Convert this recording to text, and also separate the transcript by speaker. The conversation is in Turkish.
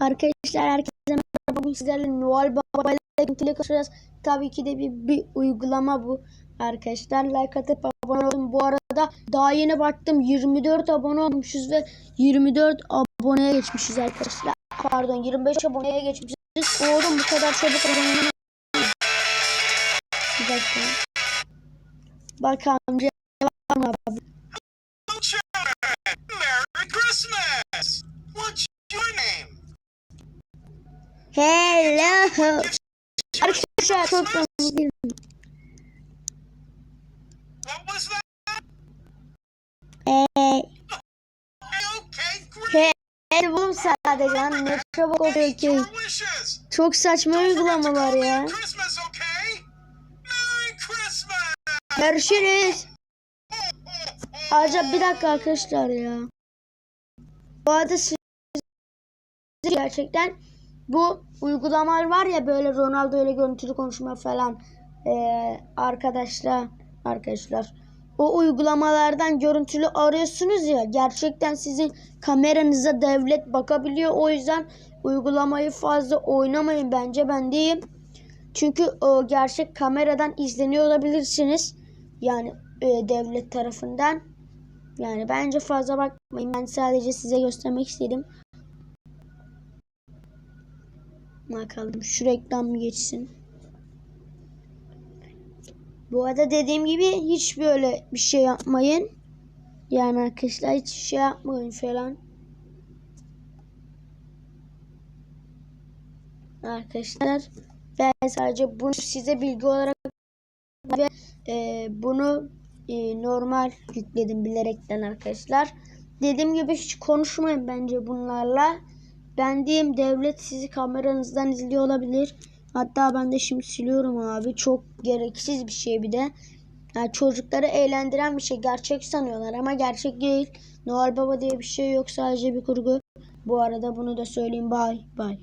Speaker 1: Arkadaşlar herkese merhaba. Bugün sizlerle Noel Baba ile görüntülü konuşacağız. Tabii ki de bir, bir uygulama bu. Arkadaşlar like atıp abone olun. Bu arada daha yeni baktım 24 abone olmuşuz ve 24 aboneye geçmişiz arkadaşlar. Pardon 25 aboneye geçmişiz. Oğlum bu kadar çabuk abone. Bak amca var mı abi? Hello. Arkadaşlar çok
Speaker 2: was that?
Speaker 1: Eee.
Speaker 2: Hey,
Speaker 1: oğlum sadece lan ne çabuk oluyor ki. Çok saçma uygulamalar ya. Görüşürüz. Ayrıca bir dakika arkadaşlar ya. Bu arada siz gerçekten bu uygulamalar var ya böyle Ronaldo ile görüntülü konuşma falan ee, arkadaşlar arkadaşlar o uygulamalardan görüntülü arıyorsunuz ya gerçekten sizin kameranıza devlet bakabiliyor o yüzden uygulamayı fazla oynamayın bence ben diyeyim. Çünkü o gerçek kameradan izleniyor olabilirsiniz. Yani e, devlet tarafından. Yani bence fazla bakmayın. Ben sadece size göstermek istedim. Bakalım şu reklam mı geçsin. Bu arada dediğim gibi hiç böyle bir şey yapmayın. Yani arkadaşlar hiç şey yapmayın falan. Arkadaşlar ben sadece bunu size bilgi olarak ve e, bunu e, normal yükledim bilerekten arkadaşlar. Dediğim gibi hiç konuşmayın bence bunlarla. Ben diyeyim devlet sizi kameranızdan izliyor olabilir. Hatta ben de şimdi siliyorum abi. Çok gereksiz bir şey bir de. Yani çocukları eğlendiren bir şey. Gerçek sanıyorlar ama gerçek değil. Noel Baba diye bir şey yok. Sadece bir kurgu. Bu arada bunu da söyleyeyim. Bye bye.